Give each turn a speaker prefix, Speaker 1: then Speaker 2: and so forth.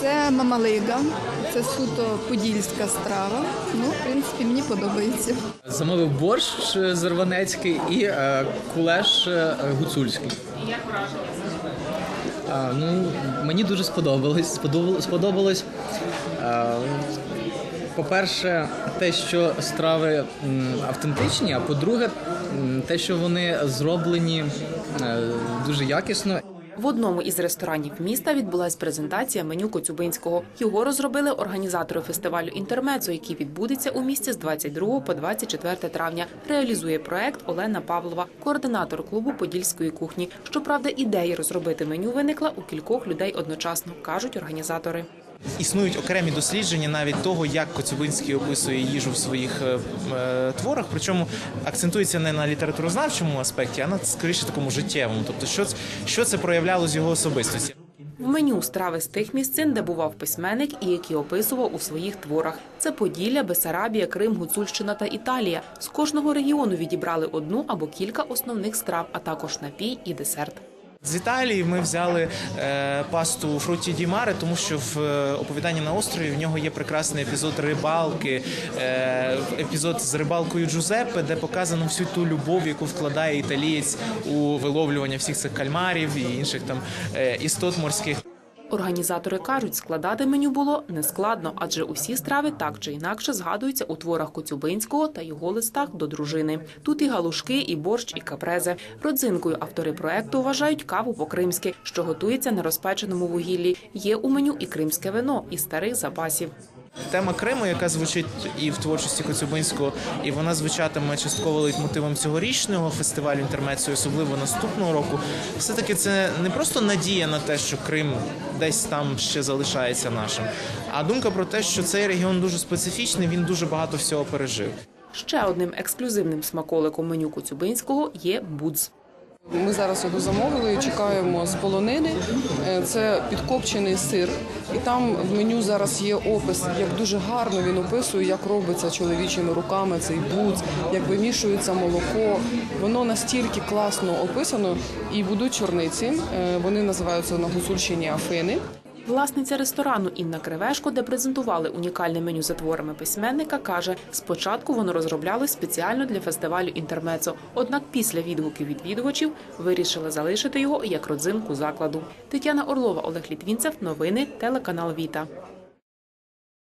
Speaker 1: Це мамалига, це суто подільська страва. Ну, в принципі, мені подобається.
Speaker 2: Замовив борщ зарванецький і е, кулеш е, гуцульський. Враження? Ну, мені дуже сподобалось. Сподобалось. сподобалось. Е, По-перше, те, що страви автентичні, а по-друге, те, що вони зроблені е, дуже якісно.
Speaker 3: В одному із ресторанів міста відбулась презентація меню Коцюбинського. Його розробили організатори фестивалю Інтермецо, який відбудеться у місті з 22 по 24 травня. Реалізує проект Олена Павлова, координатор клубу Подільської кухні. Щоправда, ідея розробити меню виникла у кількох людей одночасно, кажуть організатори.
Speaker 4: Існують окремі дослідження навіть того, як Коцюбинський описує їжу в своїх е, е, творах. Причому акцентується не на літературознавчому аспекті, а на скоріше такому життєвому. Тобто, що, що це проявляло з його особистості.
Speaker 3: В меню страви з тих місцин, де бував письменник і які описував у своїх творах. Це Поділля, Бесарабія, Крим, Гуцульщина та Італія. З кожного регіону відібрали одну або кілька основних страв, а також напій і десерт.
Speaker 4: З Італії ми взяли е, пасту Фруті Ді Маре, тому що в е, оповіданні на острові в нього є прекрасний епізод рибалки, е, епізод з рибалкою Джузеппе, де показано всю ту любов, яку вкладає італієць у виловлювання всіх цих кальмарів і інших там е, істот морських.
Speaker 3: Організатори кажуть, складати меню було нескладно, адже усі страви так чи інакше згадуються у творах Коцюбинського та його листах до дружини. Тут і галушки, і борщ, і капрези. Родзинкою автори проекту вважають каву по-кримськи, що готується на розпеченому вугіллі. Є у меню і кримське вино і старих запасів.
Speaker 4: Тема Криму, яка звучить і в творчості Коцюбинського, і вона звучатиме частково лейтмотивом цьогорічного фестивалю інтермецію, особливо наступного року. Все таки це не просто надія на те, що Крим десь там ще залишається нашим, а думка про те, що цей регіон дуже специфічний, він дуже багато всього пережив.
Speaker 3: Ще одним ексклюзивним смаколиком меню Коцюбинського є будз.
Speaker 5: Ми зараз його замовили і чекаємо з полонини. Е, Це підкопчений сир, і там в меню зараз є опис, як дуже гарно він описує, як робиться чоловічими руками цей буц, як вимішується молоко. Воно настільки класно описано. І будуть чорниці. е, Вони називаються на гусульщині афини.
Speaker 3: Власниця ресторану Інна Кривешко, де презентували унікальне меню за творами письменника, каже, спочатку воно розроблялось спеціально для фестивалю Інтермецо. Однак після відгуків відвідувачів вирішили залишити його як родзинку закладу. Тетяна Орлова, Олег Літвінцев. Новини телеканал Віта.